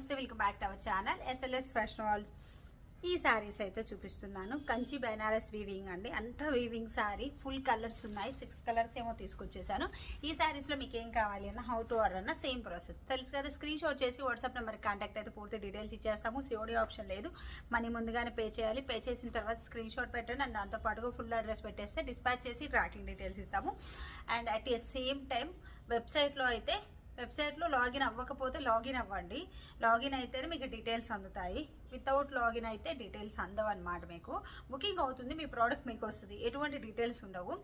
నమస్తే welcome back to our channel. SLS fashion wall ఈ శారీస్ అయితే చూపిస్తున్నాను. కంచి బెనారస్ వీవింగ్ అండి. అంత వీవింగ్ శారీ ఫుల్ కలర్స్ ఉన్నాయి. సిక్స్ కలర్స్ ఏమో తీసుకొచ్చేసాను. ఈ శారీస్లో మీకు ఏం కావాలి అన్న హౌ టు ఆర్డర్ అన్న సేమ్ ప్రాసెస్ తెలుసు కదా స్క్రీన్ షాట్ చేసి వాట్సాప్ నెంబర్కి కాంటాక్ట్ అయితే పూర్తి డీటెయిల్స్ ఇచ్చేస్తాము. సిఓడి ఆప్షన్ లేదు. మనీ ముందుగానే పే చేయాలి. పే చేసిన తర్వాత స్క్రీన్ షాట్ పెట్టండి. అండ్ దాంతో పాటుగా ఫుల్ అడ్రస్ పెట్టేస్తే డిస్పాచ్ చేసి ట్రాకింగ్ డీటెయిల్స్ ఇస్తాము. And at a same time వెబ్సైట్లో అయితే వెబ్సైట్లో లాగిన్ అవ్వకపోతే లాగిన్ అవ్వండి. లాగిన్ అయితేనే మీకు డీటెయిల్స్ అందుతాయి. వితౌట్ లాగిన్ అయితే డీటెయిల్స్ అందవు అనమాట మీకు. బుకింగ్ అవుతుంది మీ ప్రోడక్ట్ మీకు వస్తుంది ఎటువంటి డీటెయిల్స్ ఉండవు.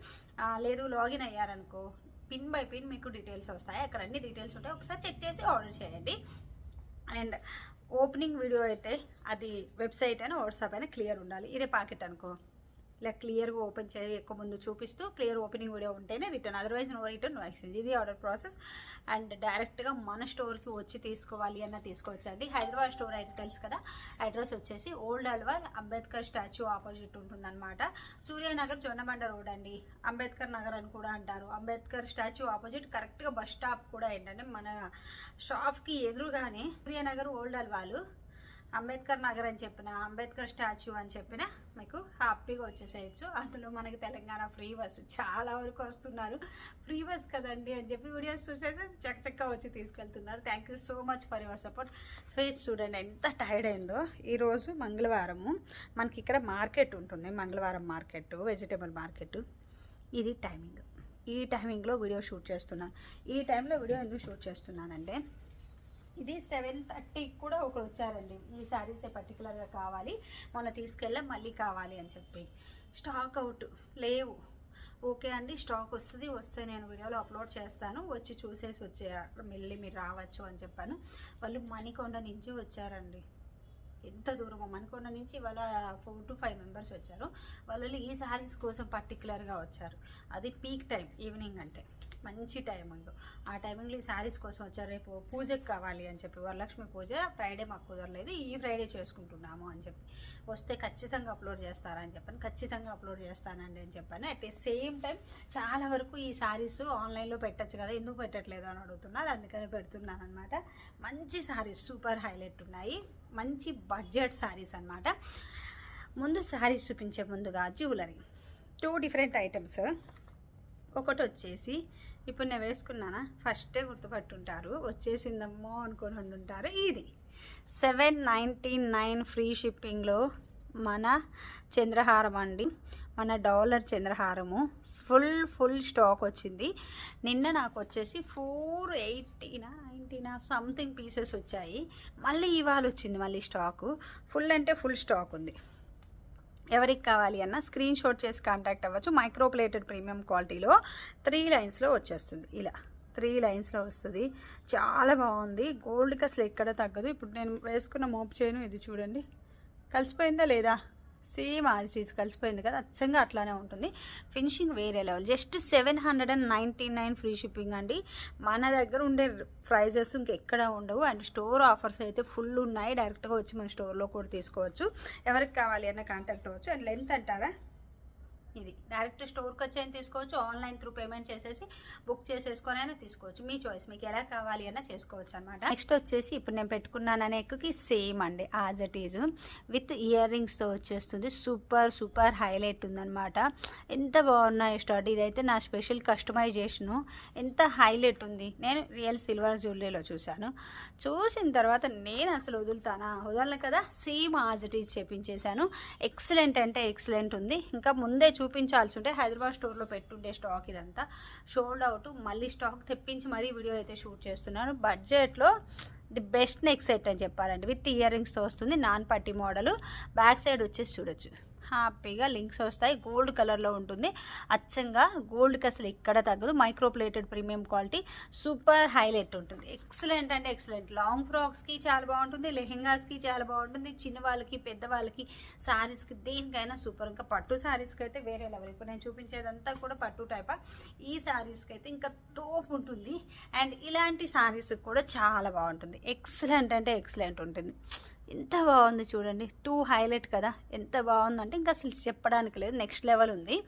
లేదు లాగిన్ అయ్యారనుకో పిన్ బై పిన్ మీకు డీటెయిల్స్ వస్తాయి. అక్కడ అన్ని డీటెయిల్స్ ఉంటాయి. ఒకసారి చెక్ చేసి ఆర్డర్ చేయండి. అండ్ ఓపెనింగ్ వీడియో అయితే అది వెబ్సైట్ అయినా వాట్సాప్ అయినా క్లియర్ ఉండాలి. ఇదే పాకెట్ అనుకో. ఇలా క్లియర్గా ఓపెన్ చేయ ఎక్కువ ముందు చూపిస్తూ క్లియర్ ఓపెనింగ్ వీడియో ఉంటేనే return. Otherwise no return no exchange ఇది ఆర్డర్ ప్రాసెస్ అండ్ డైరెక్ట్గా మన స్టోర్కి వచ్చి తీసుకోవాలి అన్న తీసుకోవచ్చండి. హైదరాబాద్ స్టోర్ అయితే తెలుసు కదా? అడ్రస్ వచ్చేసి old Alwal Ambedkar statue opposite ఉంటుందన్నమాట. సూర్యనగర్ జొన్నమండ రోడ్ అండి. అంబేద్కర్ నగర్ అని కూడా అంటారు. అంబేద్కర్ స్టాచ్యూ ఆపోజిట్ కరెక్ట్గా బస్ స్టాప్ కూడా ఏంటంటే మన షాప్కి ఎదురుగానే సూర్యనగర్ ఓల్డ్ అల్వాలు అంబేద్కర్ నగర్ అని చెప్పిన అంబేద్కర్ స్టాచ్యూ అని చెప్పిన మీకు హ్యాపీగా వచ్చేసేయచ్చు. అందులో మనకి తెలంగాణ ఫ్రీ బస్సు చాలా వరకు వస్తున్నారు. ఫ్రీ బస్ కదండి అని చెప్పి వీడియోస్ చూసేసి చక్కచక్క వచ్చి తీసుకెళ్తున్నారు. Thank you so much for your support face చూడండి ఎంత టైర్డ్ అయిందో. ఈరోజు మంగళవారము. మనకి ఇక్కడ మార్కెట్ ఉంటుంది. మంగళవారం మార్కెట్ వెజిటేబుల్ మార్కెట్. ఇది టైమింగ్ ఈ టైమింగ్లో వీడియో షూట్ చేస్తున్నాను ఈ టైంలో వీడియో ఎందుకు షూట్ చేస్తున్నానంటే ఇది సెవెన్ థర్టీకి కూడా ఒకరు వచ్చారండి. ఈ శారీస్ పర్టికులర్గా కావాలి మొన్న తీసుకెళ్ళా మళ్ళీ కావాలి అని చెప్పి. స్టాక్ అవుట్ లేవు. ఓకే అండి స్టాక్ వస్తుంది వస్తే నేను వీడియోలో అప్లోడ్ చేస్తాను. వచ్చి చూసేసి వచ్చే మళ్ళీ మీరు రావచ్చు అని చెప్పాను. వాళ్ళు మణికొండ నుంచి వచ్చారండి. ఎంత దూరమో మనకొండ నుంచి వాళ్ళ ఫోర్ టు ఫైవ్ మెంబర్స్ వచ్చారు. వాళ్ళు ఈ శారీస్ కోసం పర్టికులర్గా వచ్చారు. అది పీక్ టైం ఈవినింగ్ అంటే. మంచి టైమింగ్ ఆ టైమింగ్లో ఈ శారీస్ కోసం వచ్చారు. రేపు పూజకి కావాలి అని చెప్పి వరలక్ష్మి పూజ ఫ్రైడే మాకు కుదరలేదు. ఈ ఫ్రైడే చేసుకుంటున్నాము అని చెప్పి. వస్తే ఖచ్చితంగా అప్లోడ్ చేస్తారని చెప్పాను ఖచ్చితంగా అప్లోడ్ చేస్తానండి అని చెప్పాను అట్ ది సేమ్ టైం చాలా వరకు ఈ శారీస్ ఆన్లైన్లో పెట్టచ్చు కదా ఎందుకు పెట్టట్లేదు అని అడుగుతున్నారు. అందుకని పెడుతున్నాను అనమాట మంచి శారీస్ సూపర్ హైలైట్ ఉన్నాయి. మంచి బడ్జెట్ శారీస్ అన్నమాట. ముందు శారీస్ చూపించే ముందుగా జ్యువెలరీ. టూ డిఫరెంట్ ఐటమ్స్ ఒకటి వచ్చేసి ఇప్పుడు నేను వేసుకున్నానా? ఫస్టే గుర్తుపట్టుంటారు. వచ్చేసిందమ్మో అనుకొని ఉండుంటారు. ఇది సెవెన్ నైంటీ నైన్ ఫ్రీ షిప్పింగ్లో మన చంద్రహారం అండి. మన డాలర్ చంద్రహారము. ఫుల్ ఫుల్ స్టాక్ వచ్చింది. నిన్న నాకు వచ్చేసి ఫోర్ ఎయిటీనా నైంటీనా సంథింగ్ పీసెస్ వచ్చాయి. మళ్ళీ ఇవాళ వచ్చింది మళ్ళీ స్టాకు. ఫుల్ అంటే ఫుల్ స్టాక్ ఉంది. ఎవరికి కావాలి అన్న స్క్రీన్ షాట్ చేసి కాంటాక్ట్ అవ్వచ్చు. మైక్రోప్లేటెడ్ ప్రీమియం క్వాలిటీలో త్రీ లైన్స్లో వచ్చేస్తుంది. ఇలా త్రీ లైన్స్లో వస్తుంది. చాలా బాగుంది. గోల్డ్కి అసలు ఎక్కడ తగ్గదు. ఇప్పుడు నేను వేసుకున్న మోపు చేయను. ఇది చూడండి. కలిసిపోయిందా లేదా? సేమ్ యాజ్ కలిసిపోయింది కదా అచ్చంగా అట్లానే ఉంటుంది. ఫినిషింగ్ వేరే level just seven hundred and ninety nine free shipping అండి. మన దగ్గర ఉండే ప్రైజెస్ ఇంకెక్కడ ఉండవు. అండ్ స్టోర్ ఆఫర్స్ అయితే ఫుల్ ఉన్నాయి. డైరెక్ట్గా వచ్చి మన స్టోర్లో కూడా తీసుకోవచ్చు. ఎవరికి కావాలి అన్న కాంటాక్ట్ అవ్వచ్చు. అండ్ లెంత్ అంటారా? ఇది. డైరెక్ట్ స్టోర్కి వచ్చి అయినా తీసుకోవచ్చు? ఆన్లైన్ త్రూ పేమెంట్ చేసేసి బుక్ చేసేసుకొని అయినా తీసుకోవచ్చు. మీ చాయిస్ మీకు ఎలా కావాలి అయినా చేసుకోవచ్చు అనమాట నెక్స్ట్ వచ్చేసి ఇప్పుడు నేను పెట్టుకున్నాను అనే ఎక్కుకి సేమ్ అండి. As it is with ear రింగ్స్తో వచ్చేస్తుంది. సూపర్ సూపర్ హైలైట్ ఉందన్నమాట. ఎంత బాగున్నాయి స్టార్ట్ ఇదైతే నా స్పెషల్ కస్టమైజేషను ఎంత హైలైట్ ఉంది. నేను రియల్ సిల్వర్ జ్యువెలరీలో చూశాను. చూసిన తర్వాత నేను అసలు వదులుతానా? వదలను కదా? సేమ్ యాజ్ ఇట్ ఈజ్ చేపించేశాను ఎక్సలెంట్ అంటే ఎక్సలెంట్ ఉంది. ఇంకా ముందే చూపించాల్సి ఉంటే హైదరాబాద్ స్టోర్లో పెట్టుండే స్టాక్ ఇదంతా. షోల్డ్ అవుట్ మళ్ళీ స్టాక్ తెప్పించి మరీ వీడియో అయితే షూట్ చేస్తున్నాను. బడ్జెట్లో ది బెస్ట్ నెక్ సెట్ అని చెప్పాలండి. విత్ ఇయర్ రింగ్స్తో వస్తుంది. నాన్ పట్టి మోడల్. బ్యాక్ సైడ్ వచ్చేసి చూడొచ్చు. హ్యాపీగా లింక్స్ వస్తాయి. గోల్డ్ కలర్లో ఉంటుంది. అచ్చంగా గోల్డ్కి అసలు ఎక్కడ తగ్గదు. Microplated premium quality super highlight ఉంటుంది. ఎక్సలెంట్ అంటే ఎక్సలెంట్. లాంగ్ ఫ్రాక్స్కి చాలా బాగుంటుంది. లెహెంగాస్కి చాలా బాగుంటుంది. చిన్న వాళ్ళకి పెద్దవాళ్ళకి శారీస్కి దేనికైనా సూపర్. ఇంకా పట్టు శారీస్కి అయితే వేరే లెవెల్. ఇప్పుడు నేను చూపించేదంతా కూడా పట్టు టైప్. ఈ శారీస్కి అయితే ఇంకా తోపు ఉంటుంది. అండ్ ఇలాంటి శారీస్ కూడా చాలా బాగుంటుంది. ఎక్సలెంట్ అంటే ఎక్సలెంట్ ఉంటుంది. ఎంత బాగుంది చూడండి. టూ హైలైట్ కదా. ఎంత బాగుందంటే ఇంకా అసలు చెప్పడానికి లేదు. నెక్స్ట్ లెవెల్ ఉంది.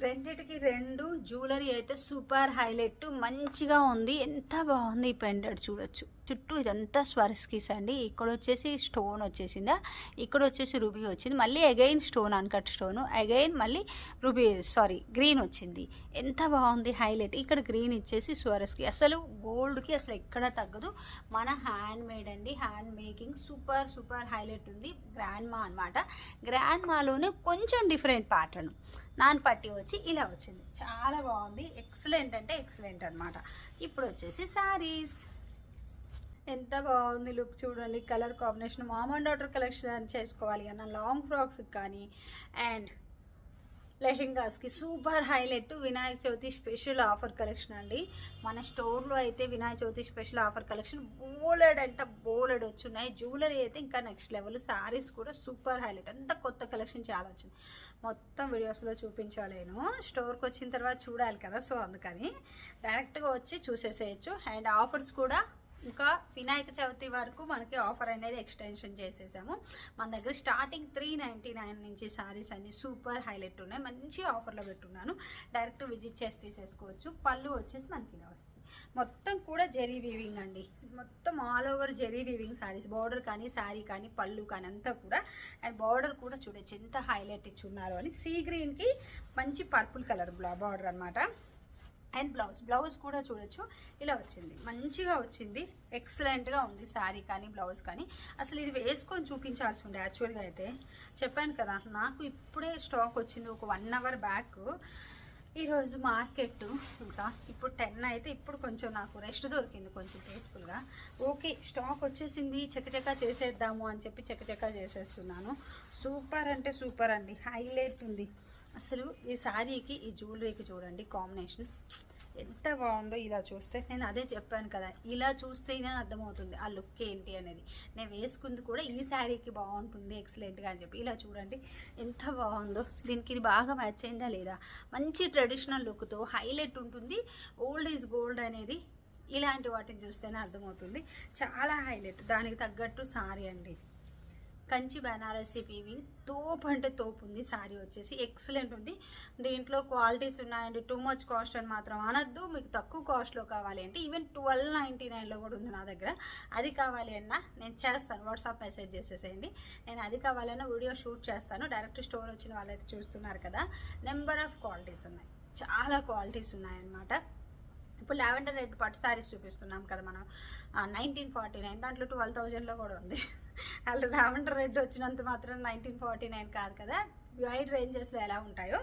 రెండిటికి రెండు జ్యువెలరీ అయితే సూపర్ హైలైట్. మంచిగా ఉంది. ఎంత బాగుంది ఈ పెండెడ్ చూడొచ్చు. చుట్టూ ఇదంతా స్వరస్కిస్ అండి. ఇక్కడ వచ్చేసి స్టోన్ వచ్చేసిందా? ఇక్కడ వచ్చేసి రూబీ వచ్చింది. మళ్ళీ again stone uncut stone. Again మళ్ళీ రూబీ సారీ గ్రీన్ వచ్చింది. ఎంత బాగుంది హైలైట్. ఇక్కడ గ్రీన్ ఇచ్చేసి స్వరస్కి. అసలు గోల్డ్కి అసలు ఎక్కడ తగ్గదు. మన హ్యాండ్ మేడ్ అండి. Hand making super super highlight ఉంది. గ్రాండ్ మా అనమాట గ్రాండ్ మాలోనే కొంచెం డిఫరెంట్ ప్యాటర్న్. నాన్ పట్టి వచ్చి ఇలా వచ్చింది. చాలా బాగుంది. ఎక్సలెంట్ అంటే ఎక్సలెంట్ అనమాట ఇప్పుడు వచ్చేసి శారీస్. ఎంత బాగుంది లుక్ చూడండి colour combination. Mom and daughter collection చేసుకోవాలి అన్న లాంగ్ ఫ్రాక్స్కి కానీ and లెహెంగాస్కి super highlight Vinayaka Chavithi special offer collection అండి. మన స్టోర్లో అయితే Vinayaka Chavithi special offer collection బోలెడ్ అంటే బోలెడ్ వచ్చున్నాయి. జ్యువెలరీ అయితే ఇంకా నెక్స్ట్ లెవెల్ శారీస్ కూడా సూపర్ హైలైట్. అంత కొత్త కలెక్షన్ చాలా వచ్చింది. మొత్తం వీడియోస్లో చూపించలేను స్టోర్కి వచ్చిన తర్వాత చూడాలి కదా సో అందుకని డైరెక్ట్గా వచ్చి చూసేసేయచ్చు. అండ్ ఆఫర్స్ కూడా ఇంకా వినాయక చవితి వరకు మనకి ఆఫర్ అనేది ఎక్స్టెన్షన్ చేసేసాము. మన దగ్గర స్టార్టింగ్ త్రీ నైంటీ నైన్ నుంచి సారీస్ అన్ని సూపర్ హైలైట్ ఉన్నాయి. మంచి ఆఫర్లో పెట్టున్నాను. డైరెక్ట్ విజిట్ చేసి తీసేసుకోవచ్చు. పళ్ళు వచ్చేసి మనకి ఇలా వస్తుంది మొత్తం కూడా జెరీ వీవింగ్ అండి. మొత్తం all over zari weaving saris. Border కానీ శారీ కానీ పళ్ళు కానీ అంతా కూడా. అండ్ బార్డర్ కూడా చూడొచ్చు ఎంత హైలైట్ ఇచ్చున్నారు అని. సీ గ్రీన్కి మంచి పర్పుల్ కలర్ బార్డర్ అనమాట అండ్ బ్లౌజ్ బ్లౌజ్ కూడా చూడొచ్చు. ఇలా వచ్చింది. మంచిగా వచ్చింది. ఎక్సలెంట్గా ఉంది శారీ కానీ బ్లౌజ్ కానీ. అసలు ఇది వేసుకొని చూపించాల్సి ఉండే యాక్చువల్గా అయితే. చెప్పాను కదా నాకు ఇప్పుడే స్టాక్ వచ్చింది. ఒక వన్ అవర్ బ్యాక్ ఈరోజు మార్కెట్ ఇంకా ఇప్పుడు టెన్ అయితే ఇప్పుడు కొంచెం నాకు రెస్ట్ దొరికింది కొంచెం పీస్ఫుల్గా ఓకే స్టాక్ వచ్చేసింది. చకచకా చేసేద్దాము అని చెప్పి చకచకా చేసేస్తున్నాను. సూపర్ అంటే సూపర్ అండి. హైలైట్ ఉంది. అసలు ఈ శారీకి ఈ జ్యువెలరీకి చూడండి కాంబినేషన్ ఎంత బాగుందో ఇలా చూస్తే నేను అదే చెప్పాను కదా ఇలా చూస్తేనే అర్థమవుతుంది ఆ లుక్ ఏంటి అనేది. నేను వేసుకుంది కూడా ఈ శారీకి బాగుంటుంది ఎక్సలెంట్గా అని చెప్పి. ఇలా చూడండి ఎంత బాగుందో. దీనికి ఇది బాగా మ్యాచ్ అయిందా లేదా? మంచి ట్రెడిషనల్ లుక్తో హైలైట్ ఉంటుంది. ఓల్డ్ ఈజ్ గోల్డ్ అనేది ఇలాంటి వాటిని చూస్తేనే అర్థమవుతుంది. చాలా హైలైట్ దానికి తగ్గట్టు సారీ అండి కంచి బెనారసీ పీవి తోపు అంటే తోపు ఉంది శారీ వచ్చేసి. ఎక్సలెంట్ ఉంది. దీంట్లో క్వాలిటీస్ ఉన్నాయండి. టూ మచ్ కాస్ట్ అని మాత్రం అనొద్దు. మీకు తక్కువ కాస్ట్లో కావాలి అంటే ఈవెన్ ట్వెల్వ్ నైంటీ నైన్లో కూడా ఉంది నా దగ్గర. అది కావాలి అన్నా నేను చేస్తాను. వాట్సాప్ మెసేజ్ చేసేసేయండి. నేను అది కావాలన్నా వీడియో షూట్ చేస్తాను. డైరెక్ట్ స్టోర్ వచ్చిన వాళ్ళైతే చూస్తున్నారు కదా. నెంబర్ ఆఫ్ క్వాలిటీస్ ఉన్నాయి. చాలా క్వాలిటీస్ ఉన్నాయన్నమాట. ఇప్పుడు లావెండర్ రెడ్ పట్టు శారీస్ చూపిస్తున్నాం కదా మనం. నైన్టీన్ ఫార్టీ నైన్ దాంట్లో ట్వెల్వ్ థౌజండ్లో కూడా ఉంది. అలా లావెండర్ రెడ్స్ వచ్చినంత మాత్రం నైన్టీన్ ఫార్టీ నైన్ కాదు. కదా వైడ్ రేంజెస్లో ఎలా ఉంటాయో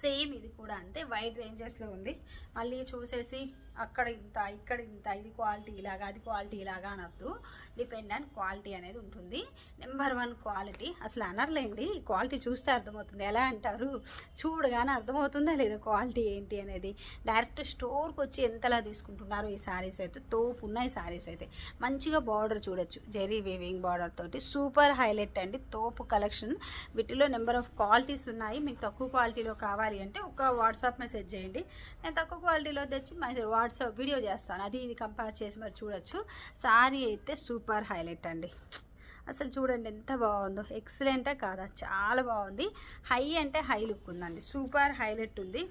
సేమ్ ఇది కూడా అంతే. వైడ్ రేంజెస్లో ఉంది. మళ్ళీ చూసేసి అక్కడ ఇంత ఇక్కడ ఇంత ఇది క్వాలిటీ ఇలాగా అది క్వాలిటీ ఇలాగా అనొద్దు. డిపెండ్ ఆన్ క్వాలిటీ అనేది ఉంటుంది. Number one quality. అసలు అనర్లేండి? క్వాలిటీ చూస్తే అర్థమవుతుంది. ఎలా అంటారు? చూడగానే అర్థమవుతుందా లేదా క్వాలిటీ ఏంటి అనేది? డైరెక్ట్ స్టోర్కి వచ్చి ఎంతలా తీసుకుంటున్నారు ఈ శారీస్ అయితే? తోపు ఉన్నాయి శారీస్ అయితే. మంచిగా బార్డర్ చూడొచ్చు. జెరీ వీవింగ్ బార్డర్ తోటి. సూపర్ హైలైట్ అండి. తోపు కలెక్షన్. వీటిలో నెంబర్ ఆఫ్ క్వాలిటీస్ ఉన్నాయి. మీకు తక్కువ క్వాలిటీలో కావాలి అంటే ఒక వాట్సాప్ మెసేజ్ చేయండి. నేను తక్కువ క్వాలిటీలో తెచ్చి వాట్సాప్ వీడియో చేస్తాను. అది ఇది కంపేర్ చేసి మరి చూడొచ్చు. సారీ అయితే సూపర్ హైలైట్ అండి. అసలు చూడండి ఎంత బాగుందో. ఎక్సలెంటే కాదా? చాలా బాగుంది. హై అంటే హై లుక్ ఉందండి. సూపర్ హైలైట్ ఉంది.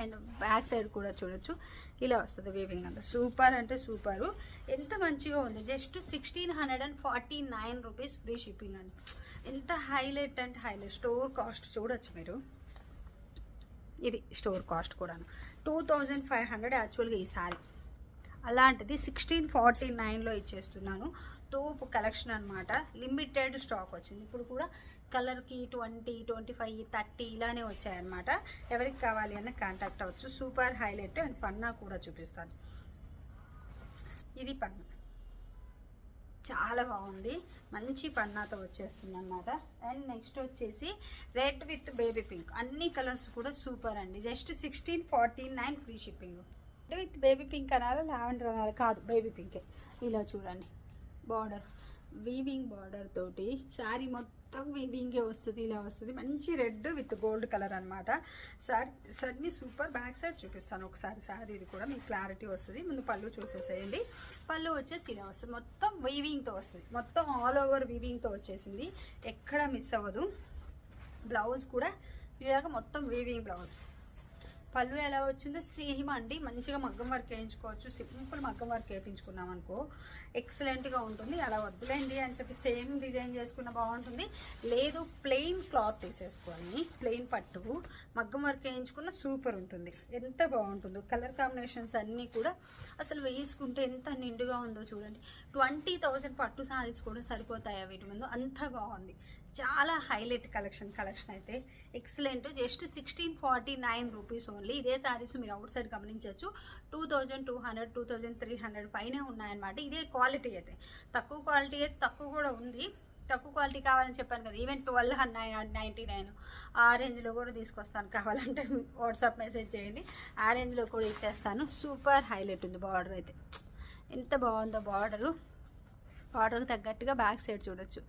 అండ్ బ్యాక్ సైడ్ కూడా చూడొచ్చు. ఇలా వస్తుంది వీవింగ్ అంతా. సూపర్ అంటే సూపరు ఎంత మంచిగా ఉంది. Just sixteen hundred and forty nine rupees free shipping అండి. ఎంత హైలైట్ అంటే హైలైట్ స్టోర్ కాస్ట్ చూడొచ్చు మీరు. ఇది స్టోర్ కాస్ట్ కూడాను. టూ థౌజండ్ ఫైవ్ హండ్రెడ్ యాక్చువల్గా ఈ సారీ అలాంటిది సిక్స్టీన్ ఫార్టీ నైన్లో ఇచ్చేస్తున్నాను. తోపు కలెక్షన్ అనమాట లిమిటెడ్ స్టాక్ వచ్చింది. ఇప్పుడు కూడా కలర్కి ట్వంటీ ట్వంటీ ఫైవ్ థర్టీ ఇలానే వచ్చాయన్నమాట. ఎవరికి కావాలి అన్న కాంటాక్ట్ అవ్వచ్చు. సూపర్ హైలైట్ అండ్ పన్నా కూడా చూపిస్తాను. ఇది పన్నా. చాలా బాగుంది. మంచి పన్నాతో వచ్చేస్తుంది అనమాట అండ్ నెక్స్ట్ వచ్చేసి రెడ్ విత్ బేబీ పింక్ అన్ని కలర్స్ కూడా సూపర్ అండి. Just sixteen forty nine free shipping red with baby pink అనాలి లావెండర్ అనాలి కాదు బేబీ పింకే ఇలా చూడండి. బార్డర్ వీవింగ్ బార్డర్ తోటి శారీ మొత్తం వీవింగే వస్తుంది ఇలా వస్తుంది. మంచి రెడ్ విత్ గోల్డ్ కలర్ అనమాట సారీ సన్నీ సూపర్ బ్యాక్ సైడ్ చూపిస్తాను ఒకసారి. శారీ ఇది కూడా మీకు క్లారిటీ వస్తుంది. ముందు పళ్ళు చూసేసేయండి. పళ్ళు వచ్చేసి ఇలా వస్తుంది. మొత్తం వీవింగ్తో వస్తుంది. మొత్తం ఆల్ ఓవర్ వీవింగ్తో వచ్చేసింది. ఎక్కడ మిస్ అవ్వదు. బ్లౌజ్ కూడా ఇలాగ మొత్తం వీవింగ్ బ్లౌజ్ పళ్ళు ఎలా వచ్చిందో సేమ్ అండి. మంచిగా మగ్గం వర్క్ వేయించుకోవచ్చు. సింపుల్ మగ్గం వర్క్ వేయించుకున్నాం అనుకో ఎక్సలెంట్గా ఉంటుంది. అలా వద్దులేండి అని చెప్పి సేమ్ డిజైన్ చేసుకున్న బాగుంటుంది. లేదు ప్లెయిన్ క్లాత్ తీసేసుకొని ప్లెయిన్ పట్టు మగ్గం వర్క్ వేయించుకున్న సూపర్ ఉంటుంది. ఎంత బాగుంటుందో కలర్ కాంబినేషన్స్ అన్నీ కూడా అసలు వేసుకుంటే ఎంత నిండుగా ఉందో చూడండి. ట్వంటీ థౌజండ్ పట్టు సారీస్ కూడా సరిపోతాయి వీటి ముందు? అంత బాగుంది. చాలా హైలైట్ కలెక్షన్ కలెక్షన్ అయితే. Excellent just sixteen forty nine rupees only ఇదే శారీస్ మీరు అవుట్ సైడ్ గమనించవచ్చు. Two thousand two hundred two thousand three hundred పైనే ఉన్నాయన్నమాట. ఇదే క్వాలిటీ అయితే. తక్కువ క్వాలిటీ అయితే తక్కువ కూడా ఉంది. తక్కువ క్వాలిటీ కావాలని చెప్పాను కదా even twelve nine ninety nine ఆ రేంజ్లో కూడా తీసుకొస్తాను. కావాలంటే వాట్సాప్ మెసేజ్ చేయండి. ఆ రేంజ్లో కూడా ఇచ్చేస్తాను. సూపర్ హైలైట్ ఉంది బార్డర్ అయితే. ఎంత బాగుందో బార్డరు బార్డర్కి తగ్గట్టుగా బ్యాక్ సైడ్ చూడొచ్చు.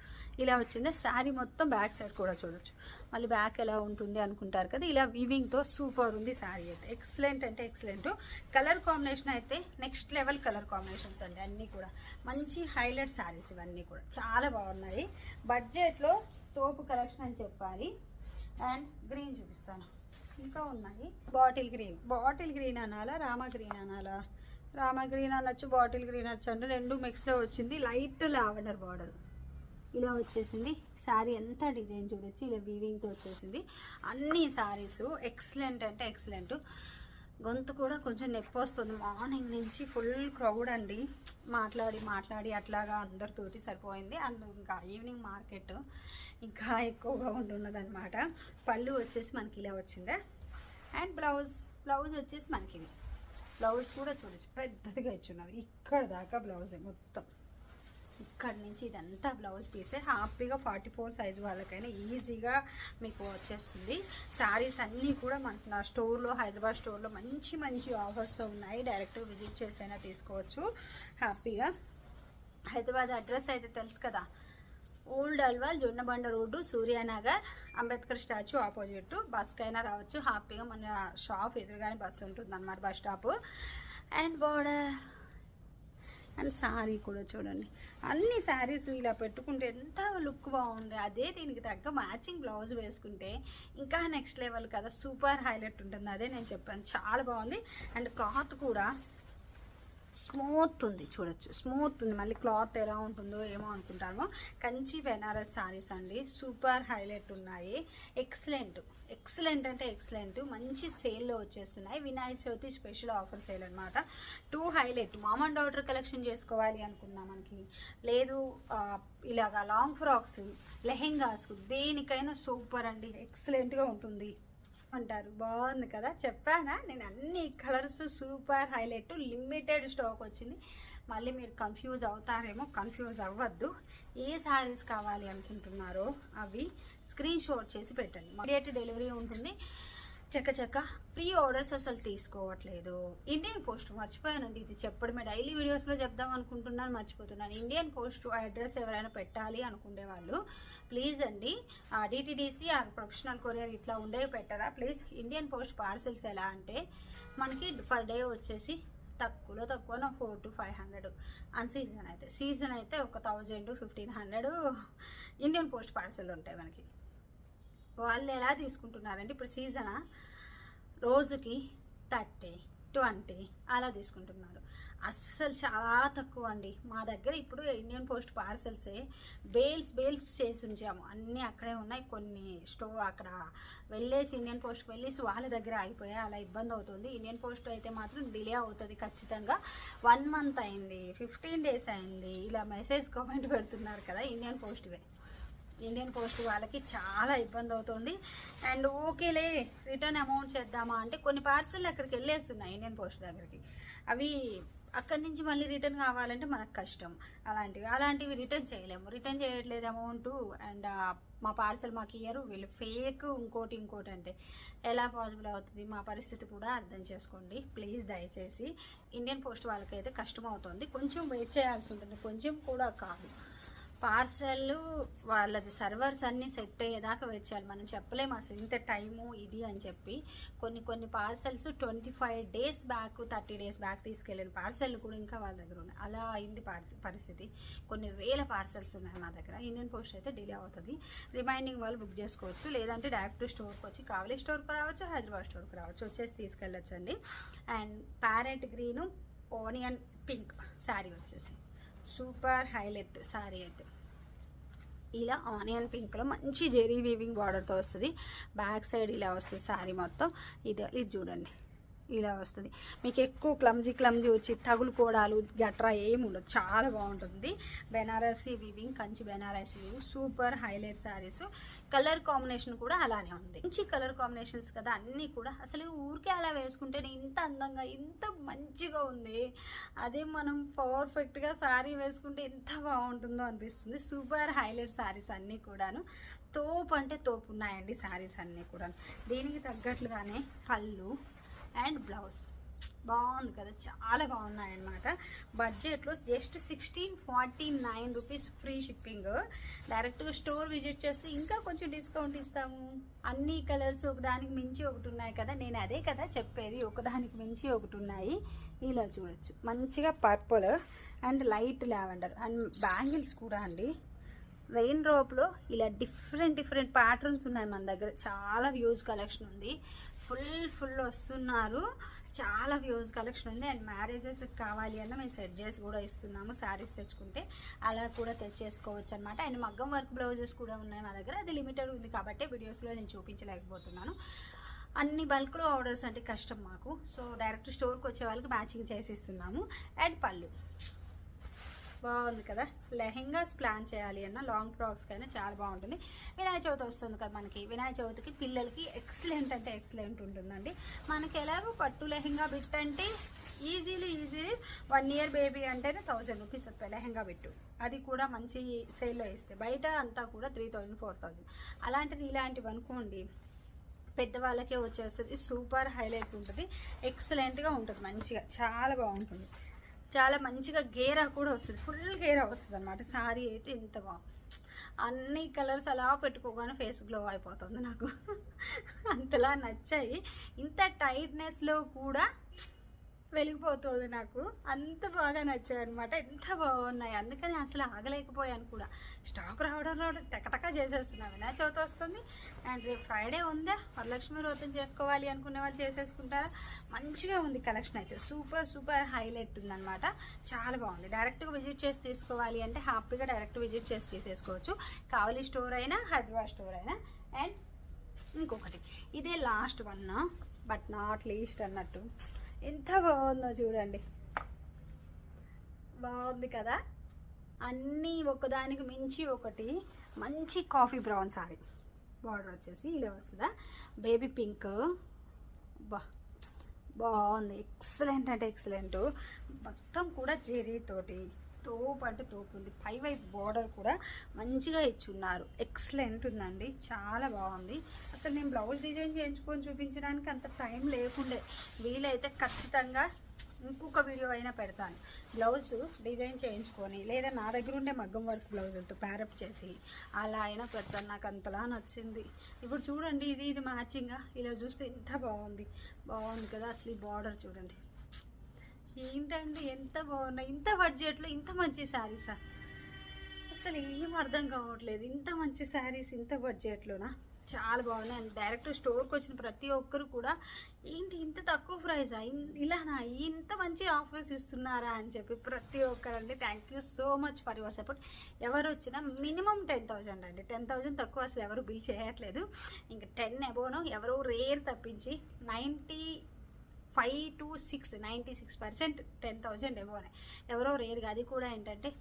ఇలా వచ్చింది. శారీ మొత్తం బ్యాక్ సైడ్ కూడా చూడొచ్చు. మళ్ళీ బ్యాక్ ఎలా ఉంటుంది అనుకుంటారు కదా ఇలా వీవింగ్తో సూపర్ ఉంది శారీ అయితే. ఎక్సలెంట్ అంటే ఎక్సలెంట్ కలర్ కాంబినేషన్ అయితే నెక్స్ట్ లెవెల్ కలర్ కాంబినేషన్స్ అండి అన్నీ కూడా. మంచి హైలైట్ శారీస్ ఇవన్నీ కూడా. చాలా బాగున్నాయి. బడ్జెట్లో తోపు కలెక్షన్ అని చెప్పాలి. అండ్ గ్రీన్ చూపిస్తాను. ఇంకా ఉన్నాయి. బాటిల్ గ్రీన్ బాటిల్ గ్రీన్ అనాలా? రామా గ్రీన్ అనాలా? రామ గ్రీన్ అనొచ్చు బాటిల్ గ్రీన్ అనొచ్చు అంటే రెండు మిక్స్లో వచ్చింది. లైట్ లావెండర్ బార్డర్ ఇలా వచ్చేసింది. శారీ ఎంత డిజైన్ చూడొచ్చు ఇలా వీవింగ్తో వచ్చేసింది. అన్ని శారీస్ ఎక్సలెంట్ అంటే ఎక్సలెంట్ గొంతు కూడా కొంచెం నొప్పి వస్తుంది. మార్నింగ్ నుంచి ఫుల్ క్రౌడ్ అండి. మాట్లాడి మాట్లాడి అట్లాగా అందరితోటి సరిపోయింది. అందు ఇంకా ఈవినింగ్ మార్కెట్ ఇంకా ఎక్కువగా ఉంటున్నదన్నమాట. పళ్ళు వచ్చేసి మనకి ఇలా వచ్చిందే. అండ్ బ్లౌజ్ బ్లౌజ్ వచ్చేసి మనకి ఇది బ్లౌజ్ కూడా చూడొచ్చు. పెద్దదిగా ఇచ్చున్నారు. ఇక్కడ దాకా బ్లౌజే మొత్తం. ఇక్కడ నుంచి ఇదంతా బ్లౌజ్ పీసే. హ్యాపీగా ఫార్టీ ఫోర్ సైజ్ వాళ్ళకైనా ఈజీగా మీకు వచ్చేస్తుంది. శారీస్ అన్నీ కూడా మనకు నా స్టోర్లో హైదరాబాద్ స్టోర్లో మంచి మంచి ఆఫర్స్ ఉన్నాయి. డైరెక్ట్ విజిట్ చేసైనా తీసుకోవచ్చు. హ్యాపీగా. హైదరాబాద్ అడ్రస్ అయితే తెలుసు కదా. Old Alwal Jonnabanda road Suryanagar Ambedkar statue opposite. బస్కైనా రావచ్చు. హ్యాపీగా మన షాప్ ఎదురుగానే బస్సు ఉంటుంది అనమాట bus stop. And border. And sari కూడా చూడండి. అన్ని శారీస్ ఇలా పెట్టుకుంటే ఎంత లుక్ బాగుంది. అదే దీనికి తగ్గ మ్యాచింగ్ బ్లౌజ్ వేసుకుంటే ఇంకా నెక్స్ట్ లెవెల్ కదా. సూపర్ హైలైట్ ఉంటుంది. అదే నేను చెప్పాను. చాలా బాగుంది. అండ్ క్లాత్ కూడా స్మూత్ ఉంది చూడొచ్చు. స్మూత్ ఉంది. మళ్ళీ క్లాత్ ఎలా ఉంటుందో ఏమో అనుకుంటామో కంచి బెనారస్ శారీస్ అండి. సూపర్ హైలైట్ ఉన్నాయి. ఎక్సలెంట్ ఎక్సలెంట్ అంటే ఎక్సలెంట్ మంచి సేల్లో వచ్చేస్తున్నాయి. Vinayaka Chavithi special offer sale అనమాట too highlight mom and daughter daughter collection చేసుకోవాలి అనుకున్నా మనకి. లేదు ఇలాగా లాంగ్ ఫ్రాక్స్ లెహెంగాస్ దేనికైనా సూపర్ అండి. ఎక్సలెంట్గా ఉంటుంది. అంటారు. బాగుంది కదా? చెప్పానా? నేను అన్ని colours super highlight limited stock వచ్చింది. మళ్ళీ మీరు కన్ఫ్యూజ్ అవుతారేమో కన్ఫ్యూజ్ అవ్వద్దు. ఏ శారీస్ కావాలి అనుకుంటున్నారో అవి స్క్రీన్ షాట్ చేసి పెట్టండి. డేట్ డెలివరీ ఉంటుంది. చెక్క చెక్క. ప్రీ ఆర్డర్స్ అసలు తీసుకోవట్లేదు. ఇండియన్ పోస్ట్ మర్చిపోయానండి ఇది చెప్పడమే. డైలీ వీడియోస్లో చెప్దాం అనుకుంటున్నాను మర్చిపోతున్నాను. ఇండియన్ పోస్ట్ అడ్రస్ ఎవరైనా పెట్టాలి అనుకునే వాళ్ళు ప్లీజ్ అండి. డిటిడిసి ఆ ప్రొఫెషనల్ కొరియర్ ఇట్లా ఉండేవి పెట్టరా? ప్లీజ్ ఇండియన్ పోస్ట్ పార్సెల్స్ ఎలా అంటే మనకి పర్ డే వచ్చేసి తక్కువలో తక్కువ four to five hundred. On season అయితే సీజన్ అయితే ఒక thousand fifteen hundred Indian post parcel ఉంటాయి మనకి. వాళ్ళు ఎలా తీసుకుంటున్నారంటే ఇప్పుడు సీజనా? రోజుకి థర్టీ ట్వంటీ అలా తీసుకుంటున్నారు. అస్సలు చాలా తక్కువ అండి. మా దగ్గర ఇప్పుడు ఇండియన్ పోస్ట్ పార్సెల్సే బేల్స్ బేల్స్ చేసి ఉంచాము. అన్నీ అక్కడే ఉన్నాయి. కొన్ని స్టో అక్కడ వెళ్ళేసి ఇండియన్ పోస్ట్కి వెళ్ళేసి వాళ్ళ దగ్గర ఆగిపోయాయి అలా ఇబ్బంది అవుతుంది. ఇండియన్ పోస్ట్ అయితే మాత్రం డిలే అవుతుంది ఖచ్చితంగా. వన్ మంత్ అయింది. ఫిఫ్టీన్ డేస్ అయింది. ఇలా మెసేజ్ కామెంట్ పెడుతున్నారు కదా ఇండియన్ పోస్ట్వే. ఇండియన్ పోస్ట్ వాళ్ళకి చాలా ఇబ్బంది అవుతుంది. అండ్ ఓకేలే రిటర్న్ అమౌంట్ చేద్దామా అంటే కొన్ని పార్సల్ అక్కడికి వెళ్ళేస్తున్నాయి ఇండియన్ పోస్ట్ దగ్గరికి. అవి అక్కడి నుంచి మళ్ళీ రిటర్న్ కావాలంటే మనకు కష్టం. అలాంటివి అలాంటివి రిటర్న్ చేయలేము. రిటర్న్ చేయట్లేదు అమౌంట్ అండ్ మా పార్సల్ మాకు ఇయ్యరు. వీళ్ళు ఫేక్ ఇంకోటి ఇంకోటి అంటే ఎలా పాసిబుల్ అవుతుంది మా పరిస్థితి కూడా అర్థం చేసుకోండి. ప్లీజ్ దయచేసి. ఇండియన్ పోస్ట్ వాళ్ళకైతే కష్టం అవుతుంది. కొంచెం వెయిట్ చేయాల్సి ఉంటుంది. కొంచెం కూడా కాదు. పార్సల్ వాళ్ళది సర్వర్స్ అన్నీ సెట్ అయ్యేదాకా వెయిట్ చేయాలి. మనం చెప్పలేము అసలు ఇంత టైము ఇది అని చెప్పి. కొన్ని కొన్ని parcels twenty five days back thirty days back తీసుకెళ్ళిన పార్సల్ కూడా ఇంకా వాళ్ళ దగ్గర ఉన్నాయి. అలా అయింది పార్- పరిస్థితి. కొన్ని వేల పార్సల్స్ ఉన్నాయి మా దగ్గర. ఇండియన్ పోస్ట్ అయితే డిలే అవుతుంది. రిమైనింగ్ వాళ్ళు బుక్ చేసుకోవచ్చు. లేదంటే డైరెక్ట్ స్టోర్కి వచ్చి కావలి స్టోర్కి రావచ్చు హైదరాబాద్ స్టోర్కి రావచ్చు. వచ్చేసి తీసుకెళ్ళొచ్చండి. And parrot green onion pink sari వచ్చేసి సూపర్ హైలైట్ శారీ అయితే. ఇలా ఆనియన్ పింక్లో మంచి జెరీ వీవింగ్ బార్డర్తో వస్తుంది. బ్యాక్ సైడ్ ఇలా వస్తుంది శారీ మొత్తం. ఇది ఇది చూడండి. ఇలా వస్తుంది. మీకు ఎక్కువ క్లమ్జీ క్లమ్జీ వచ్చి తగులుకోవడాలు గట్రా ఏమి ఉండదు. చాలా బాగుంటుంది. Banarasi weaving Kanchi Banarasi weaving. Super highlight saris. Colour combination కూడా అలానే ఉంది. మంచి కలర్ కాంబినేషన్స్ కదా అన్నీ కూడా. అసలు ఊరికే అలా వేసుకుంటేనే ఇంత అందంగా ఇంత మంచిగా ఉంది. అదే మనం పర్ఫెక్ట్గా శారీ వేసుకుంటే ఎంత బాగుంటుందో అనిపిస్తుంది. సూపర్ హైలైట్ శారీస్ అన్నీ కూడాను. తోపు అంటే తోపు ఉన్నాయండి శారీస్ అన్నీ కూడా దీనికి తగ్గట్లుగానే పళ్ళు అండ్ బ్లౌజ్. బాగుంది కదా చాలా బాగున్నాయి అన్నమాట బడ్జెట్లో just sixteen forty nine rupees free shipping. డైరెక్ట్గా స్టోర్ విజిట్ చేస్తే ఇంకా కొంచెం డిస్కౌంట్ ఇస్తాము. అన్ని కలర్స్ ఒకదానికి మించి ఒకటి ఉన్నాయి కదా నేను అదే కదా చెప్పేది ఒకదానికి మించి ఒకటి ఉన్నాయి. ఇలా చూడొచ్చు. మంచిగా purple and light lavender and bangles కూడా అండి. రెయిన్ డ్రాప్లో ఇలా డిఫరెంట్ డిఫరెంట్ ప్యాటర్న్స్ ఉన్నాయి మన దగ్గర. చాలా వ్యూస్ కలెక్షన్ ఉంది. ఫుల్ ఫుల్ వస్తున్నారు. చాలా వ్యూస్ కలెక్షన్ ఉంది. అండ్ మ్యారేజెస్ కావాలి అన్న మేము సెట్ చేసి కూడా ఇస్తున్నాము శారీస్ తెచ్చుకుంటే. అలా కూడా తెచ్చేసుకోవచ్చు అనమాట అండ్ మగ్గం వర్క్ బ్లౌజెస్ కూడా ఉన్నాయి మా దగ్గర. అది లిమిటెడ్ ఉంది కాబట్టి వీడియోస్లో నేను చూపించలేకపోతున్నాను. అన్ని బల్క్లో ఆర్డర్స్ అంటే కష్టం మాకు. సో డైరెక్ట్ స్టోర్కి వచ్చే వాళ్ళకి మ్యాచింగ్ చేసి ఇస్తున్నాము. అండ్ పళ్ళు. బాగుంది కదా. లెహెంగాస్ ప్లాన్ చేయాలి అన్న. లాంగ్ ఫ్రాక్స్ కైనా చాలా బాగుంటుంది. వినాయక చవితి వస్తుంది కదా మనకి. వినాయక చవితికి పిల్లలకి ఎక్సలెంట్ అంటే ఎక్సలెంట్ ఉంటుందండి. మనకి ఎలాగో పట్టు లెహెంగా బిట్ అంటే easily easily one year baby అంటేనే థౌజండ్ రూపీస్ వస్తాయి లెహెంగా బిట్టు. అది కూడా మంచి సేల్లో వేస్తే. బయట అంతా కూడా త్రీ థౌజండ్ ఫోర్ థౌజండ్ అలాంటిది ఇలాంటివి అనుకోండి పెద్దవాళ్ళకే వచ్చేస్తుంది. సూపర్ హైలైట్ ఉంటుంది. ఎక్సలెంట్గా ఉంటుంది మంచిగా. చాలా బాగుంటుంది. చాలా మంచిగా గేరా కూడా వస్తుంది. ఫుల్ గేరా వస్తుంది అనమాట సారీ అయితే ఇంత బాగుంది అన్ని కలర్స్ అలా పెట్టుకోగానే ఫేస్ గ్లో అయిపోతుంది నాకు. అంతలా నచ్చాయి. ఇంత టైట్నెస్లో కూడా వెలిగిపోతుంది నాకు. అంత బాగా నచ్చాయి అనమాట ఎంత బాగున్నాయి. అందుకని అసలు ఆగలేకపోయాను కూడా. స్టాక్ రావడంలో టకటక చేసేస్తున్నాను వినాయక చవితి వస్తుంది. అండ్ రేపు ఫ్రైడే ఉందా? వరలక్ష్మి వ్రతం చేసుకోవాలి అనుకునే వాళ్ళు చేసేసుకుంటారా? మంచిగా ఉంది కలెక్షన్ అయితే. సూపర్ సూపర్ హైలైట్ ఉందన్నమాట. చాలా బాగుంది. డైరెక్ట్గా విజిట్ చేసి తీసుకోవాలి అంటే హ్యాపీగా డైరెక్ట్ విజిట్ చేసి తీసేసుకోవచ్చు. కావలి స్టోర్ అయినా హైదరాబాద్ స్టోర్ అయినా. అండ్ ఇంకొకటి. ఇదే last one but not least అన్నట్టు. ఎంత బాగుందో చూడండి. బాగుంది కదా? అన్నీ ఒకదానికి మించి ఒకటి మంచి కాఫీ బ్రౌన్ సారీ. బార్డర్ వచ్చేసి ఇలా వస్తుందా? Baby pink. బా బాగుంది. ఎక్సలెంట్ అంటే ఎక్సలెంట్. మొత్తం కూడా జెరీతోటి తోపు అంటే తోపు ఉంది. పై వైపు బార్డర్ కూడా మంచిగా ఇచ్చున్నారు. ఎక్సలెంట్ ఉందండి. చాలా బాగుంది. అసలు నేను బ్లౌజ్ డిజైన్ చేయించుకొని చూపించడానికి అంత టైం లేకుండే. వీలైతే ఖచ్చితంగా ఇంకొక వీడియో అయినా పెడతాను. బ్లౌజ్ డిజైన్ చేయించుకొని లేదా నా దగ్గర ఉండే మగ్గం వర్క్ బ్లౌజులతో ప్యారప్ చేసి అలా అయినా పెడతాను. నాకు అంతలా నచ్చింది. ఇప్పుడు చూడండి ఇది ఇది మ్యాచింగ్గా ఇలా చూస్తే ఎంత బాగుంది. బాగుంది కదా అసలు ఈ బార్డర్ చూడండి. ఏంటండి ఎంత బాగున్నాయి ఇంత బడ్జెట్లో ఇంత మంచి శారీసా అసలు ఏం అర్థం కావట్లేదు. ఇంత మంచి శారీస్ ఇంత బడ్జెట్లోనా చాలా బాగున్నాయి. అండ్ డైరెక్ట్ స్టోర్కి వచ్చిన ప్రతి ఒక్కరు కూడా ఏంటి ఇంత తక్కువ ప్రైజా ఇలానా ఇంత మంచి ఆఫర్స్ ఇస్తున్నారా? అని చెప్పి ప్రతి ఒక్కరండి thank you so much for your support ఎవరు వచ్చినా మినిమం టెన్ థౌజండ్ అండి. టెన్ థౌజండ్ తక్కువ అసలు ఎవరు బిల్ చేయట్లేదు. ఇంకా టెన్ అబోనో ఎవరో రేర్ తప్పించి ninety five to six ninety six percent ten thousand ఎవరు ఎవరో రేరుగా అది కూడా ఏంటంటే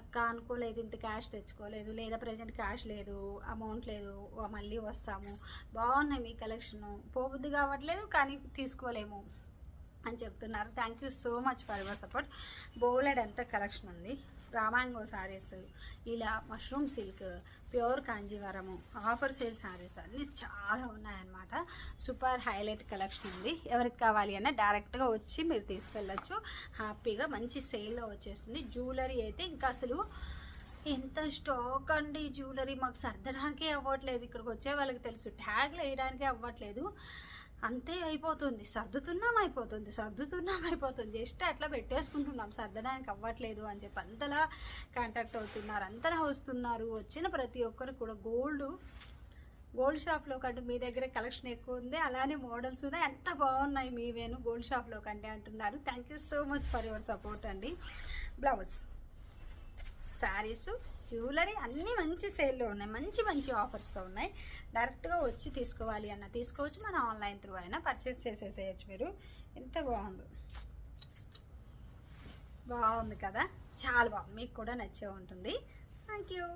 అక్క అనుకోలేదు ఇంత క్యాష్ తెచ్చుకోలేదు లేదా ప్రజెంట్ క్యాష్ లేదు అమౌంట్ లేదు మళ్ళీ వస్తాము. బాగున్నాయి మీ కలెక్షన్ పోబుద్ది కావట్లేదు కానీ తీసుకోలేము అని చెప్తున్నారు. Thank you so much for your support బోలెడ్ అంత కలెక్షన్ ఉంది. రామాంగో శారీస్ ఇలా mushroom silk pure Kanjeevaram offer sale saris అన్నీ చాలా ఉన్నాయన్నమాట. సూపర్ హైలైట్ కలెక్షన్ ఉంది ఎవరికి కావాలి అన్న డైరెక్ట్గా వచ్చి మీరు తీసుకెళ్ళచ్చు. హ్యాపీగా మంచి సేల్లో వచ్చేస్తుంది. జ్యువెలరీ అయితే ఇంకా అసలు ఎంత స్టాక్ అండి జ్యువెలరీ మాకు సర్దడానికే అవ్వట్లేదు. ఇక్కడికి వచ్చే వాళ్ళకి తెలుసు. ట్యాగ్లు వేయడానికే అవ్వట్లేదు. అంతే అయిపోతుంది. సర్దుతున్నాం అయిపోతుంది. సర్దుతున్నాం అయిపోతుంది. జస్ట్ అట్లా పెట్టేసుకుంటున్నాం. సర్దడానికి అవ్వట్లేదు అని చెప్పి అంతలా కాంటాక్ట్ అవుతున్నారు. అంతలా వస్తున్నారు. వచ్చిన ప్రతి ఒక్కరు కూడా గోల్డ్ గోల్డ్ షాప్లో కంటే మీ దగ్గర కలెక్షన్ ఎక్కువ ఉంది. అలానే మోడల్స్ ఉన్నాయి. ఎంత బాగున్నాయి మీవేను గోల్డ్ షాప్లో కంటే అంటున్నారు. Thank you so much for your support అండి. బ్లౌజ్ శారీస్ జ్యువెలరీ అన్నీ మంచి సేల్లో ఉన్నాయి. మంచి మంచి ఆఫర్స్తో ఉన్నాయి. డైరెక్ట్గా వచ్చి తీసుకోవాలి అన్న తీసుకోవచ్చు. మన ఆన్లైన్ త్రూ అయినా పర్చేస్ చేసేసేయచ్చు మీరు. ఎంత బాగుందో. బాగుంది కదా. చాలా బాగుంది. మీకు కూడా నచ్చే ఉంటుంది. Thank you